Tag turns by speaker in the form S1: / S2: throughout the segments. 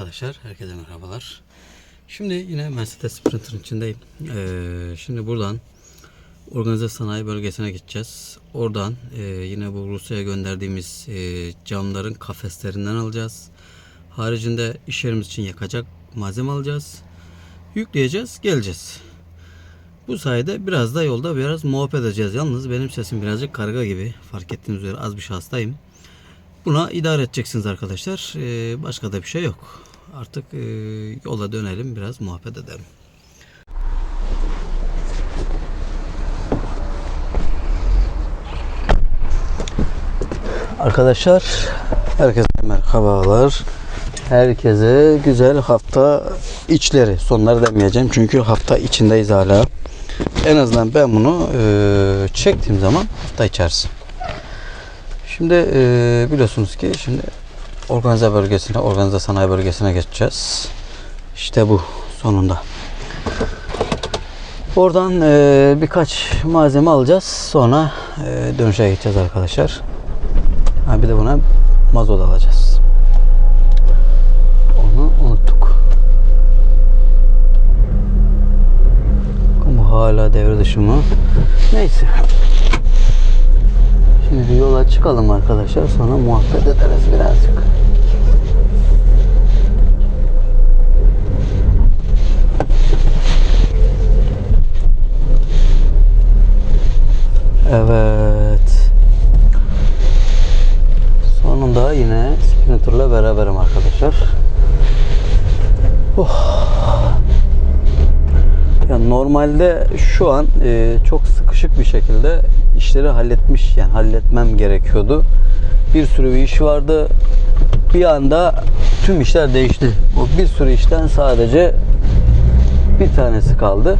S1: Arkadaşlar herkese merhabalar. Şimdi yine Mercedes Sprinter'ın içindeyim. Ee, şimdi buradan organize sanayi bölgesine gideceğiz. Oradan e, yine bu Rusya'ya gönderdiğimiz e, camların kafeslerinden alacağız. Haricinde iş yerimiz için yakacak malzeme alacağız. Yükleyeceğiz, geleceğiz. Bu sayede biraz da yolda biraz muhabbet edeceğiz. Yalnız benim sesim birazcık karga gibi. Fark ettiğiniz üzere az bir şey. Buna idare edeceksiniz arkadaşlar. Ee, başka da bir şey yok. Artık e, yola dönelim biraz muhabbet edelim. Arkadaşlar herkese merhabalar. Herkese güzel hafta içleri. Sonları demeyeceğim çünkü hafta içindeyiz hala. En azından ben bunu e, çektiğim zaman hafta içerisi. Şimdi e, biliyorsunuz ki şimdi organize bölgesine, organize sanayi bölgesine geçeceğiz. İşte bu sonunda. Oradan e, birkaç malzeme alacağız. Sonra e, dönüşe geçeceğiz arkadaşlar. Ha, bir de buna mazot alacağız. Onu unuttuk. Bu hala devre dışı mı? Neyse. Şimdi bir yola çıkalım arkadaşlar. Sonra muhabbet ederiz birazcık. Evet. Sonunda yine Sprinter'la beraberim arkadaşlar. Oh. Ya normalde şu an e, çok sıkışık bir şekilde işleri halletmiş yani halletmem gerekiyordu. Bir sürü bir iş vardı. Bir anda tüm işler değişti. O bir sürü işten sadece bir tanesi kaldı.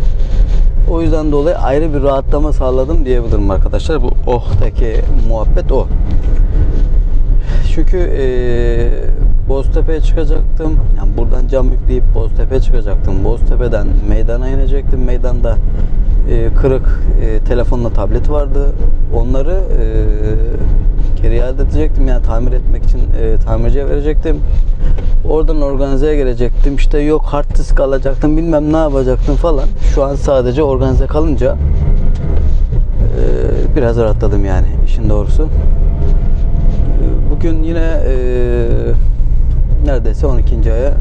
S1: O yüzden dolayı ayrı bir rahatlama sağladım diyebilirim arkadaşlar. Bu ohtaki muhabbet o. Çünkü e, Boztepe'ye çıkacaktım. Buradan cam yükleyip Boztepe'ye çıkacaktım. Boztepe'den meydana inecektim. Meydanda e, kırık e, telefonla tablet vardı. Onları e, geri iade edecektim. Yani tamir etmek için e, tamirciye verecektim. Oradan organizeye gelecektim. İşte yok hard disk alacaktım. Bilmem ne yapacaktım falan. Şu an sadece organize kalınca e, biraz rahatladım yani işin doğrusu. Bugün yine e, neredeyse 12. aya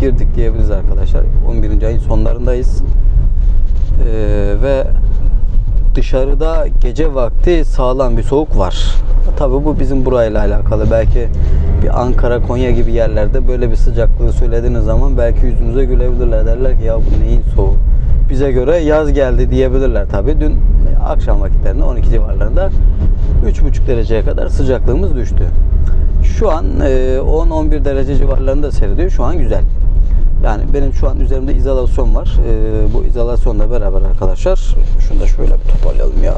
S1: girdik diyebiliriz arkadaşlar. 11. ayın sonlarındayız. E, ve dışarıda gece vakti sağlam bir soğuk var. Tabi bu bizim burayla alakalı. Belki bir Ankara, Konya gibi yerlerde böyle bir sıcaklığı söylediğiniz zaman belki yüzünüze gülebilirler. Derler ki ya bu neyin soğuğu? Bize göre yaz geldi diyebilirler tabi. Dün akşam vakitlerinde 12 civarlarında 3,5 dereceye kadar sıcaklığımız düştü. Şu an e, 10-11 derece civarlarında seyrediyor. Şu an güzel. Yani benim şu an üzerimde izolasyon var. E, bu izolasyonla beraber arkadaşlar şunu da şöyle bir toparlayalım ya.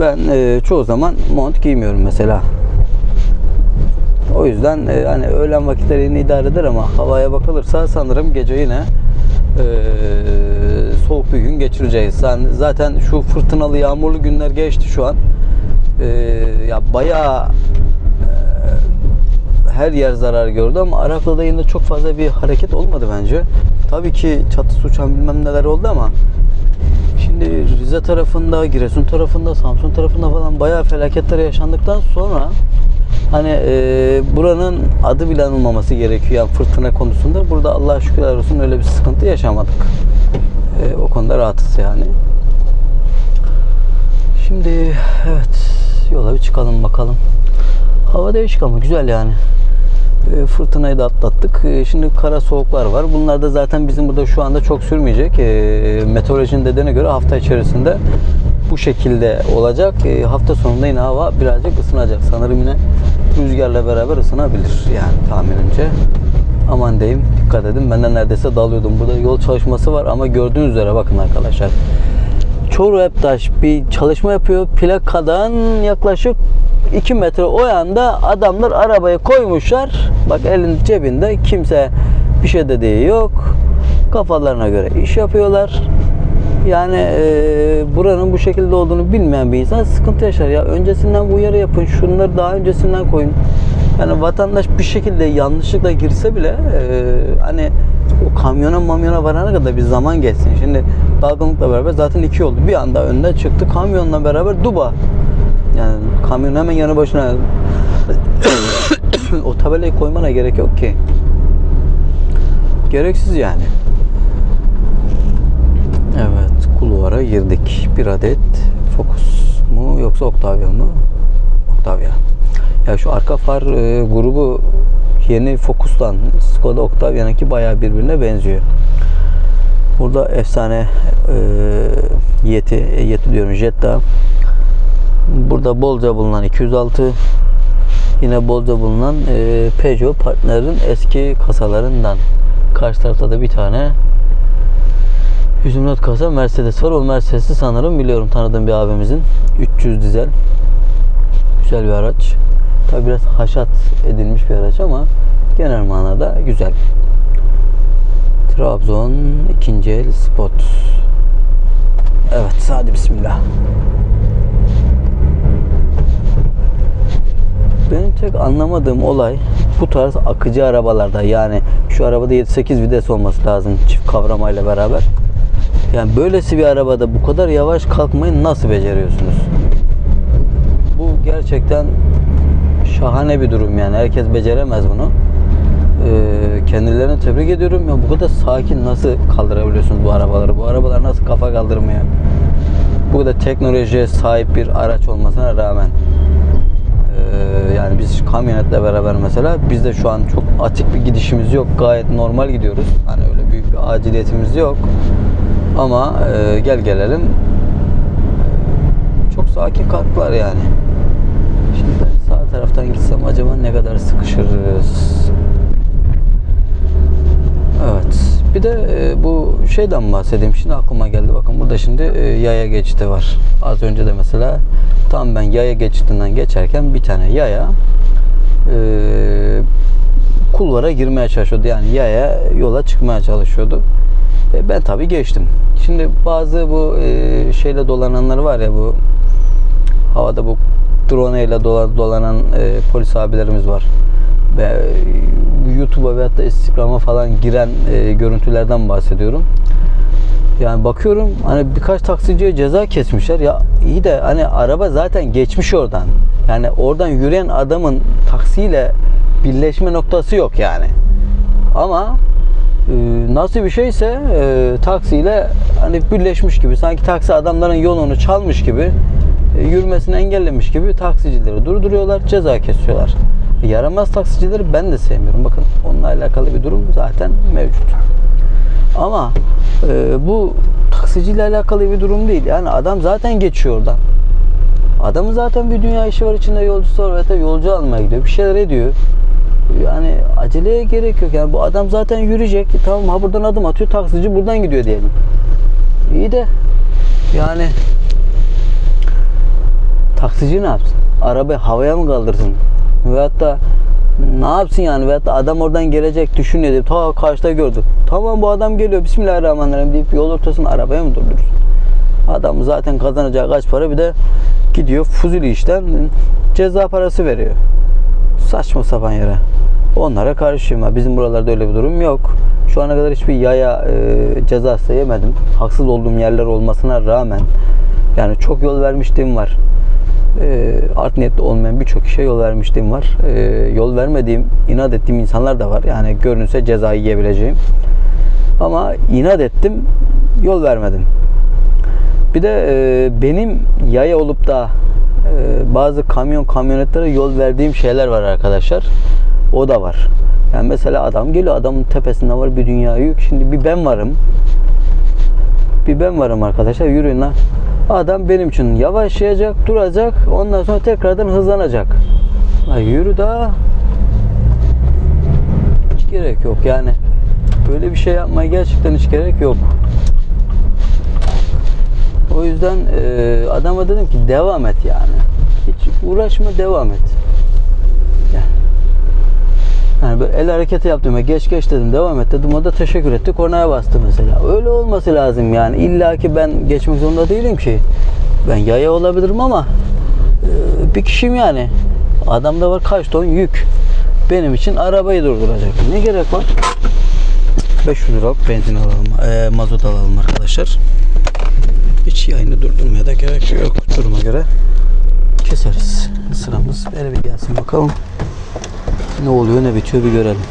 S1: Ben e, çoğu zaman mont giymiyorum mesela. O yüzden e, hani öğlen vakitleri idare eder ama havaya bakılırsa sanırım gece yine e, soğuk bir gün geçireceğiz. Yani zaten şu fırtınalı yağmurlu günler geçti şu an. E, ya bayağı her yer zarar gördü ama Araklı'da yine çok fazla bir hareket olmadı bence. Tabii ki çatısı uçan bilmem neler oldu ama şimdi Rize tarafında, Giresun tarafında, Samsun tarafında falan bayağı felaketler yaşandıktan sonra hani e, buranın adı bile anılmaması gerekiyor yani fırtına konusunda. Burada Allah'a şükürler olsun öyle bir sıkıntı yaşamadık. E, o konuda rahatız yani. Şimdi evet yola bir çıkalım bakalım. Hava değişik ama güzel yani. E, fırtınayı da atlattık. E, şimdi kara soğuklar var. Bunlar da zaten bizim burada şu anda çok sürmeyecek. E, meteorolojinin dediğine göre hafta içerisinde bu şekilde olacak. Hafta sonunda yine hava birazcık ısınacak. Sanırım yine rüzgarla beraber ısınabilir yani tahminimce. Aman diyeyim dikkat edin. Benden neredeyse dalıyordum. Burada yol çalışması var ama gördüğünüz üzere bakın arkadaşlar. Çoru Eptaş bir çalışma yapıyor. Plakadan yaklaşık 2 metre o yanda adamlar arabayı koymuşlar. Bak elin cebinde kimse bir şey dediği yok. Kafalarına göre iş yapıyorlar. Yani e, buranın bu şekilde olduğunu bilmeyen bir insan sıkıntı yaşar ya. Öncesinden uyarı yapın. Şunları daha öncesinden koyun. Yani vatandaş bir şekilde yanlışlıkla girse bile e, hani o kamyona mamyona varana kadar bir zaman geçsin. Şimdi dalgınlıkla beraber zaten iki oldu. Bir anda önden çıktı kamyonla beraber duba. Yani kamyon hemen yanı başına o tabelayı koymana gerek yok ki. Gereksiz yani. Evet, kulvara girdik. Bir adet Focus mu yoksa Octavia mı? Octavia. Ya şu arka far e, grubu yeni Focus'tan Skoda Octavia'nınki bayağı birbirine benziyor. Burada efsane e, Yeti, e, Yeti diyorum Jetta. Burada bolca bulunan 206 yine bolca bulunan e, Peugeot partnerin eski kasalarından. Karşı tarafta da bir tane 124 kasa Mercedes var. O Mercedes'i sanırım biliyorum tanıdığım bir abimizin. 300 dizel. Güzel bir araç. Tabi biraz haşat edilmiş bir araç ama genel manada güzel. Trabzon ikinci el spot. Evet hadi bismillah. Benim tek anlamadığım olay bu tarz akıcı arabalarda yani şu arabada 7-8 vites olması lazım çift kavramayla beraber. Yani böylesi bir arabada bu kadar yavaş kalkmayı nasıl beceriyorsunuz? Bu gerçekten şahane bir durum yani. Herkes beceremez bunu. Ee, kendilerini tebrik ediyorum. Ya bu kadar sakin nasıl kaldırabiliyorsunuz bu arabaları? Bu arabalar nasıl kafa kaldırmıyor? Bu kadar teknolojiye sahip bir araç olmasına rağmen yani biz kamyonetle beraber mesela bizde şu an çok atik bir gidişimiz yok. Gayet normal gidiyoruz. Hani öyle büyük bir aciliyetimiz yok. Ama e, gel gelelim çok sakin kalktılar yani. Şimdi sağ taraftan gitsem acaba ne kadar sıkışırız? Evet. Bir de e, bu şeyden bahsedeyim. Şimdi aklıma geldi. Bakın burada şimdi e, yaya geçidi var. Az önce de mesela tam ben yaya geçidinden geçerken bir tane yaya e, kulvara girmeye çalışıyordu. Yani yaya yola çıkmaya çalışıyordu. E, ben tabii geçtim. Şimdi bazı bu e, şeyle dolananlar var ya bu havada bu drone ile dola- dolanan e, polis abilerimiz var. Ve e, YouTube'a veyahut da Instagram'a falan giren e, görüntülerden bahsediyorum. Yani bakıyorum hani birkaç taksiciye ceza kesmişler. Ya iyi de hani araba zaten geçmiş oradan. Yani oradan yürüyen adamın taksiyle birleşme noktası yok yani. Ama e, nasıl bir şeyse e, taksiyle hani birleşmiş gibi sanki taksi adamların yolunu çalmış gibi e, yürümesini engellemiş gibi taksicileri durduruyorlar ceza kesiyorlar. E, yaramaz taksicileri ben de sevmiyorum. Bakın onunla alakalı bir durum zaten mevcut. Ama e, bu taksiciyle alakalı bir durum değil. Yani adam zaten geçiyor oradan. Adamın zaten bir dünya işi var içinde yolcusu var ve yolcu almaya gidiyor. Bir şeyler ediyor. Yani aceleye gerek yok. Yani bu adam zaten yürüyecek. Tamam ha buradan adım atıyor. Taksici buradan gidiyor diyelim. İyi de yani taksici ne yapsın? Arabayı havaya mı kaldırsın? Veyahut da ne yapsın yani? Veyahut da adam oradan gelecek düşünüyor diye ta karşıda gördü. Tamam bu adam geliyor Bismillahirrahmanirrahim deyip yol ortasını arabaya mı durdurursun? Adam zaten kazanacağı kaç para bir de gidiyor fuzuli işten ceza parası veriyor. Saçma sapan yere. Onlara karşıyım. Bizim buralarda öyle bir durum yok. Şu ana kadar hiçbir yaya e, cezası yemedim. Haksız olduğum yerler olmasına rağmen yani çok yol vermişliğim var. E, art niyetli olmayan birçok kişiye yol vermişliğim var. E, yol vermediğim, inat ettiğim insanlar da var. Yani görünse cezayı yiyebileceğim. Ama inat ettim, yol vermedim. Bir de e, benim yaya olup da e, bazı kamyon kamyonetlere yol verdiğim şeyler var arkadaşlar. O da var. Yani mesela adam geliyor adamın tepesinde var bir dünya yük. Şimdi bir ben varım. Bir ben varım arkadaşlar yürüyün lan. Adam benim için yavaşlayacak, duracak. Ondan sonra tekrardan hızlanacak. La yürü daha. Hiç gerek yok yani. Böyle bir şey yapmaya gerçekten hiç gerek yok. O yüzden e, adama dedim ki devam et yani. Hiç uğraşma devam et. Yani, yani böyle el hareketi yaptım. Geç geç dedim devam et dedim. O da teşekkür etti. Kornaya bastı mesela. Öyle olması lazım yani. İlla ki ben geçmek zorunda değilim ki. Ben yaya olabilirim ama e, bir kişiyim yani. Adamda var kaç ton yük. Benim için arabayı durduracak. Ne gerek var? 500 liralık benzin alalım. eee, mazot alalım arkadaşlar. Hiç yayını durdurmaya da gerek yok. Duruma göre keseriz. Sıramız böyle bir gelsin bakalım. Ne oluyor ne bitiyor bir görelim.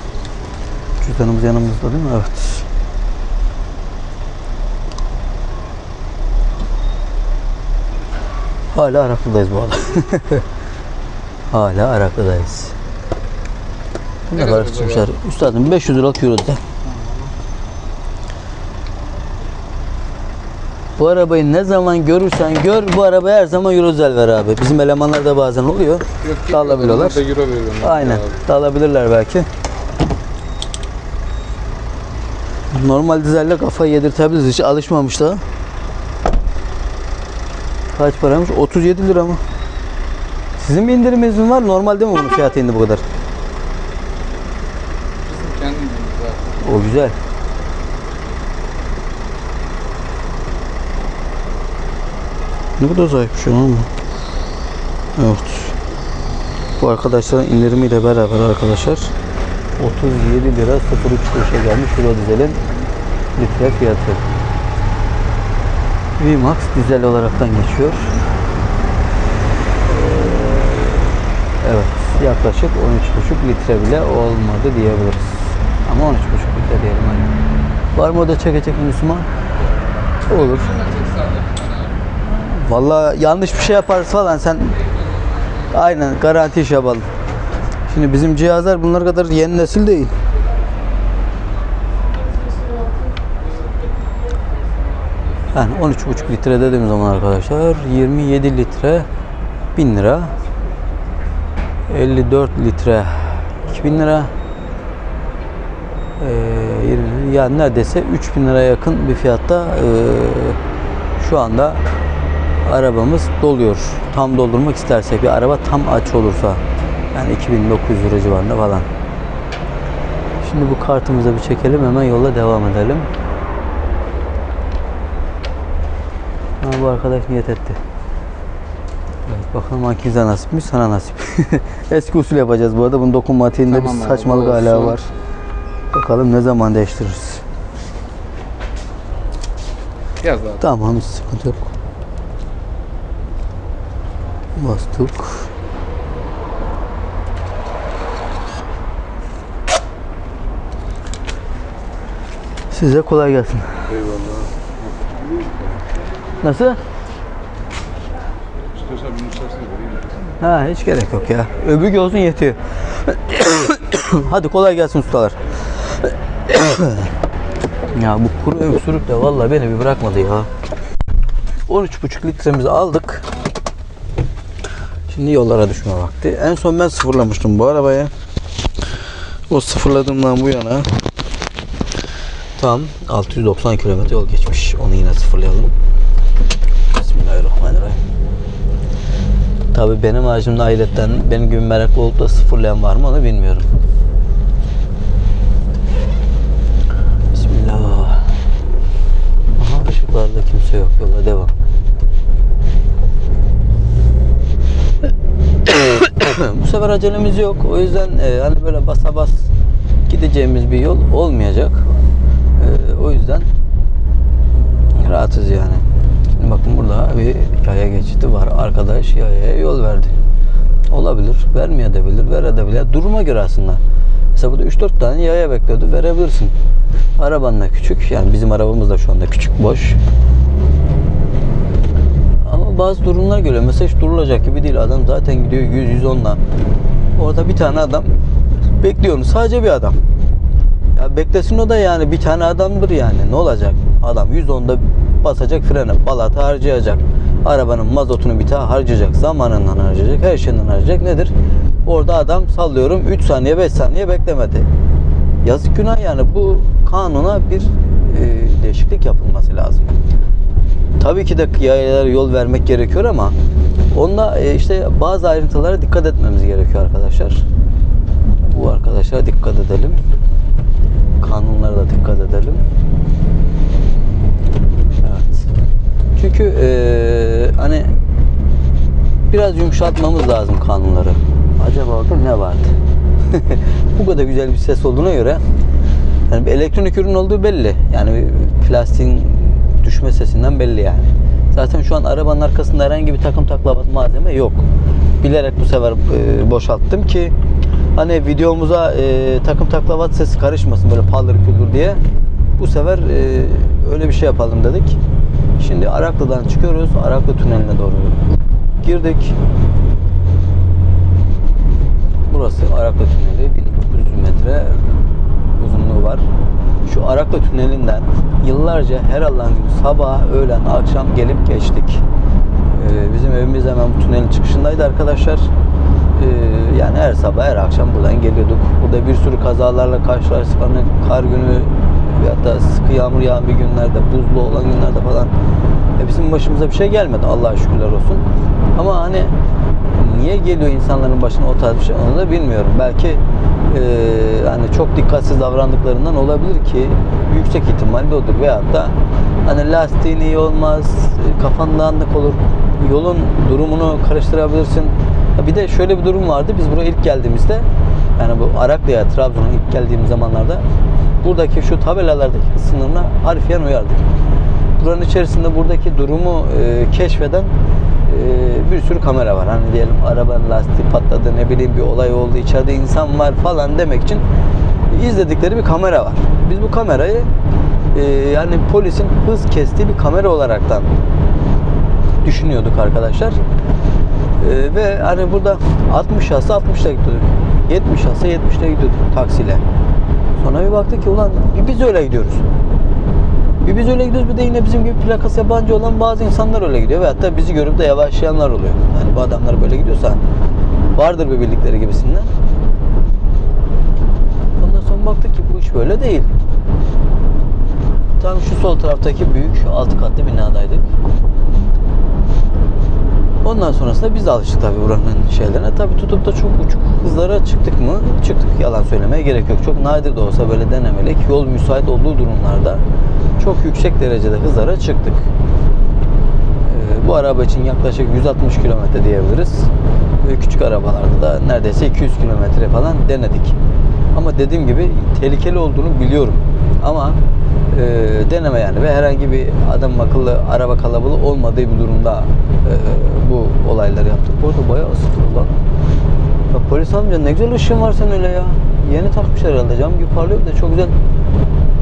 S1: Cüzdanımız yanımızda değil mi? Evet. Hala Araklı'dayız bu arada. Hala Araklı'dayız. Ne kadar tutmuşlar? Üstadım 500 liralık euro de. Bu arabayı ne zaman görürsen gör bu arabaya her zaman Eurozel ver abi. Bizim elemanlar da bazen oluyor.
S2: Yok
S1: Da alabiliyorlar.
S2: euro.
S1: Aynen. Da alabilirler belki. Normal dizelle kafayı yedirtebiliriz. Hiç alışmamış daha. Kaç paraymış? 37 lira mı? Sizin bir indiriminiz mi var? Normal değil mi bunun fiyatı indi bu kadar?
S2: Bizim.
S1: O güzel. Ne kadar zayıfmış ama. Evet. Bu arkadaşların indirimiyle beraber arkadaşlar 37 lira 03 kuruşa gelmiş Euro dizelin litre fiyatı. VMAX dizel olaraktan geçiyor. Evet yaklaşık 13,5 litre bile olmadı diyebiliriz. Ama 13,5 litre diyelim hani. Var mı o da çekecek Müslüman? Olur. Vallahi yanlış bir şey yaparız falan sen aynen garanti iş yapalım. Şimdi bizim cihazlar bunlar kadar yeni nesil değil. Yani 13,5 litre dediğim zaman arkadaşlar 27 litre 1000 lira 54 litre 2000 lira ee, 20 yani neredeyse 3000 lira yakın bir fiyatta ee, şu anda arabamız doluyor. Tam doldurmak istersek bir araba tam aç olursa yani 2900 lira civarında falan. Şimdi bu kartımıza bir çekelim hemen yola devam edelim. Ha, bu arkadaş niyet etti. Evet, bakalım hanginize nasipmiş sana nasip. Eski usul yapacağız bu arada. Bunun dokunmatiğinde
S2: Tamam
S1: bir saçmalık hala var. Bakalım ne zaman değiştiririz.
S2: Yaz abi.
S1: Tamam hiç sıkıntı yok. Bastık. Size kolay gelsin.
S2: Eyvallah.
S1: Nasıl?
S2: İstiyorsan bir müsaadesini vereyim.
S1: Ha hiç gerek yok ya. Öbür olsun yetiyor. Hadi kolay gelsin ustalar. ya bu kuru öksürük de vallahi beni bir bırakmadı ya. 13,5 litremizi aldık. Şimdi yollara düşme vakti. En son ben sıfırlamıştım bu arabaya. O sıfırladığımdan bu yana tam 690 kilometre yol geçmiş. Onu yine sıfırlayalım. Bismillahirrahmanirrahim. Tabii benim haricimde ailetten benim gibi meraklı olup da sıfırlayan var mı onu bilmiyorum. Bismillah. Aha ışıklarda kimse yok. Yola devam. Bu sefer acelemiz yok. O yüzden e, hani böyle basa bas gideceğimiz bir yol olmayacak. E, o yüzden rahatız yani. Şimdi bakın burada bir yaya geçidi var. Arkadaş yayaya yol verdi. Olabilir. Vermeyebilir. Verebilir. Duruma göre aslında. Mesela burada 3-4 tane yaya bekliyordu. Verebilirsin. Araban da küçük. Yani bizim arabamız da şu anda küçük, boş. Bazı durumlar geliyor. Mesela hiç durulacak gibi değil. Adam zaten gidiyor 100-110'la. Orada bir tane adam bekliyor onu. Sadece bir adam. Ya beklesin o da yani bir tane adamdır yani. Ne olacak? Adam 110'da basacak frene, balata harcayacak. Arabanın mazotunu bir daha harcayacak. Zamanından harcayacak. Her şeyinden harcayacak. Nedir? Orada adam sallıyorum 3 saniye 5 saniye beklemedi. Yazık günah yani bu kanuna bir e, değişiklik yapılması lazım. Tabii ki de yayalara yol vermek gerekiyor ama onda e, işte bazı ayrıntılara dikkat etmemiz gerekiyor arkadaşlar. Bu arkadaşlara dikkat edelim. Kanunlara da dikkat edelim. Evet. Çünkü e, hani biraz yumuşatmamız lazım kanunları acaba orada ne vardı? Bu kadar güzel bir ses olduğuna göre yani bir elektronik ürün olduğu belli. Yani plastiğin düşme sesinden belli yani. Zaten şu an arabanın arkasında herhangi bir takım taklavat malzeme yok. Bilerek bu sefer e, boşalttım ki hani videomuza e, takım taklavat sesi karışmasın böyle paldır küldür diye. Bu sefer e, öyle bir şey yapalım dedik. Şimdi Araklı'dan çıkıyoruz. Araklı tüneline doğru girdik. Burası Araklı Tüneli 1900 metre uzunluğu var. Şu Araklı Tüneli'nden yıllarca her Allah'ın günü sabah, öğlen, akşam gelip geçtik. Ee, bizim evimiz hemen bu tünelin çıkışındaydı arkadaşlar. Ee, yani her sabah, her akşam buradan geliyorduk. Burada bir sürü kazalarla karşılaştık. Hani kar günü veyahut da sıkı yağmur yağan bir günlerde, buzlu olan günlerde falan bizim başımıza bir şey gelmedi. Allah'a şükürler olsun. Ama hani niye geliyor insanların başına o tarz bir şey onu da bilmiyorum. Belki hani çok dikkatsiz davrandıklarından olabilir ki yüksek ihtimalle odur. Veyahut da hani lastiğin iyi olmaz, kafan dağınık olur, yolun durumunu karıştırabilirsin. Bir de şöyle bir durum vardı. Biz buraya ilk geldiğimizde yani bu Araklı'ya, Trabzon'a ilk geldiğimiz zamanlarda buradaki şu tabelalardaki sınırına harfiyen uyardık. Buranın içerisinde buradaki durumu e, keşfeden bir sürü kamera var. Hani diyelim arabanın lastiği patladı, ne bileyim bir olay oldu, içeride insan var falan demek için izledikleri bir kamera var. Biz bu kamerayı e, yani polisin hız kestiği bir kamera olaraktan düşünüyorduk arkadaşlar. E, ve hani burada 60 yazsa 60'la gidiyorduk. 70 yazsa 70'le gidiyorduk taksiyle. Sonra bir baktık ki ulan biz öyle gidiyoruz. Bir biz öyle gidiyoruz bir de yine bizim gibi plakası yabancı olan bazı insanlar öyle gidiyor. Ve hatta bizi görüp de yavaşlayanlar oluyor. Yani bu adamlar böyle gidiyorsa vardır bir bildikleri gibisinden. Ondan sonra baktık ki bu iş böyle değil. Tam şu sol taraftaki büyük altı katlı binadaydık. Ondan sonrasında biz de alıştık tabii buranın şeylerine. Tabii tutup da çok uçuk hızlara çıktık mı? Çıktık. Yalan söylemeye gerek yok. Çok nadir de olsa böyle denemelik yol müsait olduğu durumlarda çok yüksek derecede hızlara çıktık. Ee, bu araba için yaklaşık 160 kilometre diyebiliriz. Ve küçük arabalarda da neredeyse 200 kilometre falan denedik. Ama dediğim gibi tehlikeli olduğunu biliyorum. Ama e, deneme yani ve herhangi bir adam akıllı araba kalabalığı olmadığı bir durumda e, bu olayları yaptık. Bu arada bayağı ısıtıyor lan. Ya polis amca ne güzel ışığın var sen öyle ya. Yeni takmış herhalde cam gibi parlıyor da çok güzel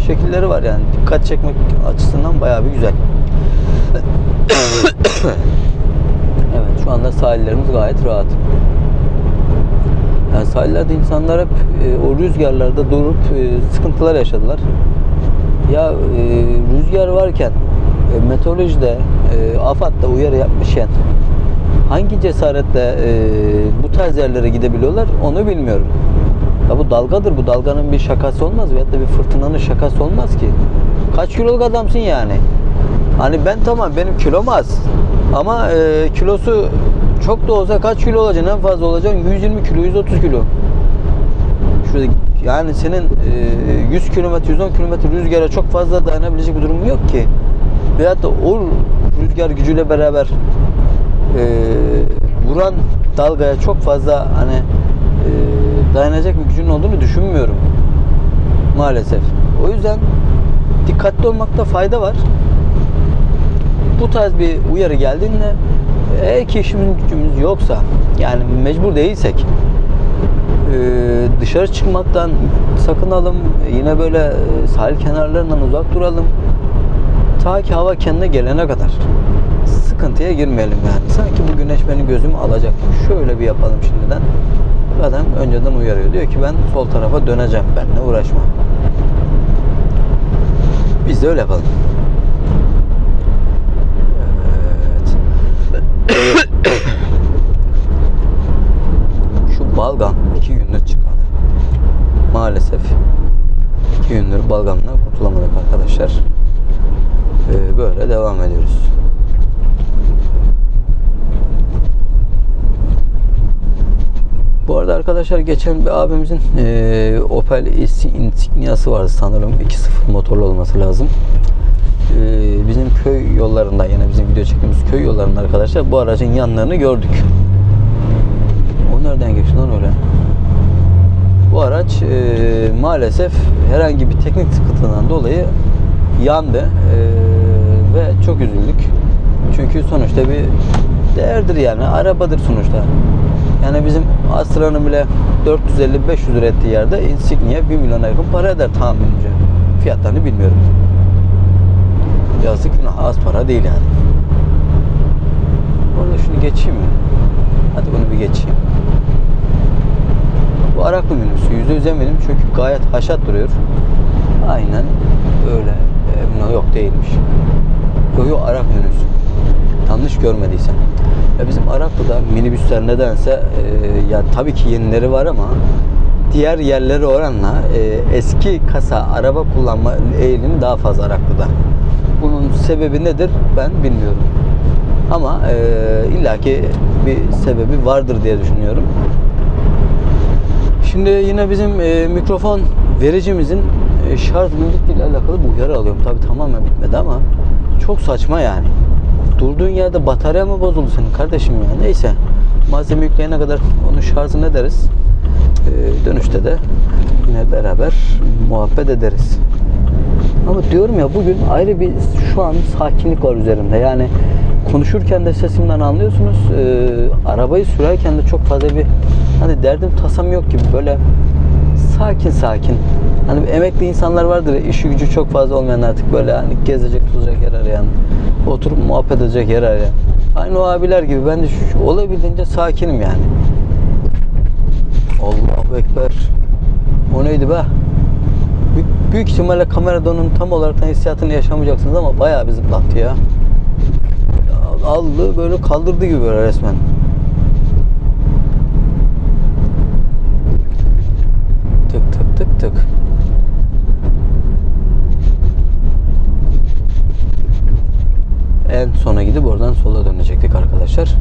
S1: şekilleri var yani. Dikkat çekmek açısından bayağı bir güzel. evet şu anda sahillerimiz gayet rahat. Yani sahillerde insanlar hep e, o rüzgarlarda durup e, sıkıntılar yaşadılar. Ya e, rüzgar varken e, meteorolojide, e, AFAD'da uyarı yapmışken hangi cesaretle e, bu tarz yerlere gidebiliyorlar onu bilmiyorum. Ya bu dalgadır. Bu dalganın bir şakası olmaz veyahut da bir fırtınanın şakası olmaz ki. Kaç kiloluk adamsın yani? Hani ben tamam benim kilom az. Ama e, kilosu çok da olsa kaç kilo olacaksın? En fazla olacaksın 120 kilo, 130 kilo. Şurada yani senin e, 100 kilometre, 110 kilometre rüzgara çok fazla dayanabilecek bir durum yok ki. Veyahut da o rüzgar gücüyle beraber e, vuran dalgaya çok fazla hani e, dayanacak bir gücün olduğunu düşünmüyorum. Maalesef. O yüzden dikkatli olmakta fayda var. Bu tarz bir uyarı geldiğinde eğer ki işimiz gücümüz yoksa yani mecbur değilsek dışarı çıkmaktan sakınalım. Yine böyle sahil kenarlarından uzak duralım. Ta ki hava kendine gelene kadar sıkıntıya girmeyelim yani. Sanki bu güneş benim gözümü alacak. Şöyle bir yapalım şimdiden. Adam önceden uyarıyor. Diyor ki ben sol tarafa döneceğim. Benimle uğraşma. Biz de öyle yapalım. Evet. Şu balgam iki gündür çıkmadı. Maalesef. iki gündür balgamla kurtulamadık arkadaşlar. Ee, böyle devam ediyoruz. Bu arada arkadaşlar geçen bir abimizin e, Opel Insignia'sı vardı sanırım 2.0 motorlu olması lazım. E, bizim köy yollarında yani bizim video çektiğimiz köy yollarında arkadaşlar bu aracın yanlarını gördük. O ne nereden geçti lan öyle? Bu araç e, maalesef herhangi bir teknik sıkıntından dolayı yandı E, ve çok üzüldük. Çünkü sonuçta bir değerdir yani arabadır sonuçta. Yani bizim Astra'nın bile 450-500 lira ettiği yerde Insignia 1 milyona yakın para eder tahminimce. Fiyatlarını bilmiyorum. Yazık günah az para değil yani. Orada şunu geçeyim mi? Hadi bunu bir geçeyim. Bu Araklı menüsü. Yüzde yüz eminim çünkü gayet haşat duruyor. Aynen öyle. Ee, yok değilmiş. Yok yok Arak menüsü. Yanlış görmediysem. Ya bizim Araklı'da minibüsler nedense e, ya tabii ki yenileri var ama diğer yerlere oranla e, eski kasa araba kullanma eğilimi daha fazla Araklı'da. Bunun sebebi nedir ben bilmiyorum. Ama e, illaki bir sebebi vardır diye düşünüyorum. Şimdi yine bizim e, mikrofon vericimizin e, şarj ile alakalı bir uyarı alıyorum. Tabi tamamen bitmedi ama çok saçma yani. Durduğun yerde batarya mı bozuldu senin kardeşim ya? Neyse. Malzeme yükleyene kadar onu şarjını ederiz. E, dönüşte de yine beraber muhabbet ederiz. Ama diyorum ya bugün ayrı bir şu an sakinlik var üzerimde. Yani konuşurken de sesimden anlıyorsunuz. Ee, arabayı sürerken de çok fazla bir hani derdim tasam yok gibi böyle sakin sakin. Hani emekli insanlar vardır ya işi gücü çok fazla olmayan artık böyle hani gezecek tozacak yer arayan. Oturup muhabbet edecek yer arayan. Aynı o abiler gibi ben de şu, olabildiğince sakinim yani. Allahu Ekber. O neydi be? Büyük, büyük ihtimalle kamerada onun tam olarak hissiyatını yaşamayacaksınız ama bayağı bir zıplattı ya. Aldı böyle kaldırdı gibi böyle resmen. Tık tık tık tık. En sona gidip oradan sola dönecektik arkadaşlar.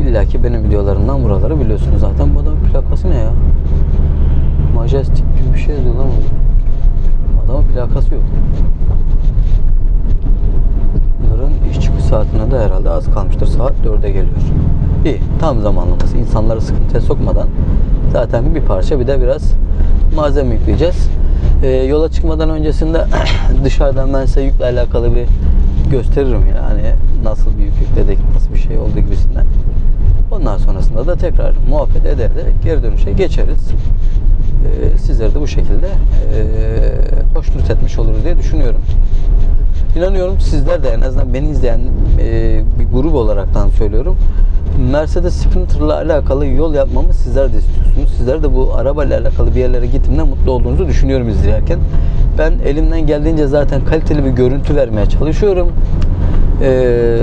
S1: İlla ki benim videolarımdan buraları biliyorsunuz zaten. Bu adamın plakası ne ya? Majestic gibi bir şey yazıyor lan orada. Adamın plakası yok. Bunların iş çıkış saatine de herhalde az kalmıştır. Saat 4'e geliyor. İyi. Tam zamanlaması. İnsanları sıkıntıya sokmadan zaten bir parça bir de biraz malzeme yükleyeceğiz. Ee, yola çıkmadan öncesinde dışarıdan ben size yükle alakalı bir gösteririm yani nasıl bir yük yükledik, nasıl bir şey oldu gibisinden. Ondan sonrasında da tekrar muhabbet eder de geri dönüşe geçeriz. Ee, sizleri de bu şekilde e, hoşnut etmiş oluruz diye düşünüyorum. İnanıyorum sizler de en azından beni izleyen e, bir grup olaraktan söylüyorum. Mercedes Sprinter'la alakalı yol yapmamı sizler de istiyorsunuz. Sizler de bu arabayla alakalı bir yerlere gittiğimde mutlu olduğunuzu düşünüyorum izlerken. Ben elimden geldiğince zaten kaliteli bir görüntü vermeye çalışıyorum. Ee,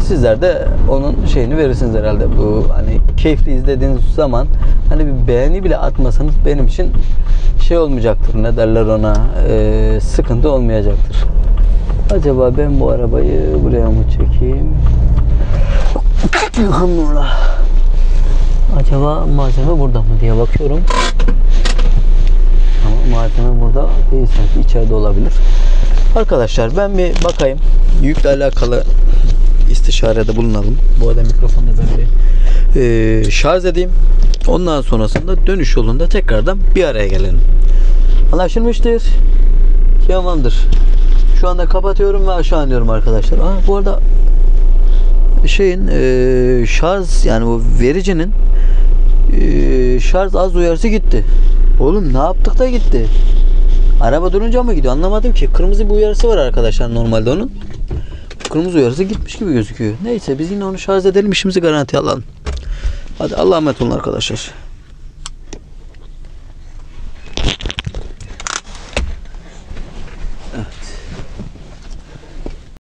S1: sizler de onun şeyini verirsiniz herhalde bu hani keyifli izlediğiniz zaman hani bir beğeni bile atmasanız benim için şey olmayacaktır ne derler ona ee, sıkıntı olmayacaktır. Acaba ben bu arabayı buraya mı çekeyim? Elhamdülillah. Acaba malzeme burada mı diye bakıyorum. Ama malzeme burada değil sanki içeride olabilir. Arkadaşlar ben bir bakayım. Yükle alakalı istişarede bulunalım. Bu arada mikrofonu da ben bir e, şarj edeyim. Ondan sonrasında dönüş yolunda tekrardan bir araya gelelim. Anlaşılmıştır. Tamamdır. Şu anda kapatıyorum ve aşağı iniyorum arkadaşlar. Aa, bu arada şeyin e, şarj yani bu vericinin e, şarj az uyarısı gitti. Oğlum ne yaptık da gitti? Araba durunca mı gidiyor? Anlamadım ki. Kırmızı bir uyarısı var arkadaşlar normalde onun. Kırmızı uyarısı gitmiş gibi gözüküyor. Neyse biz yine onu şarj edelim işimizi garantiye alalım. Hadi Allah'a emanet olun arkadaşlar.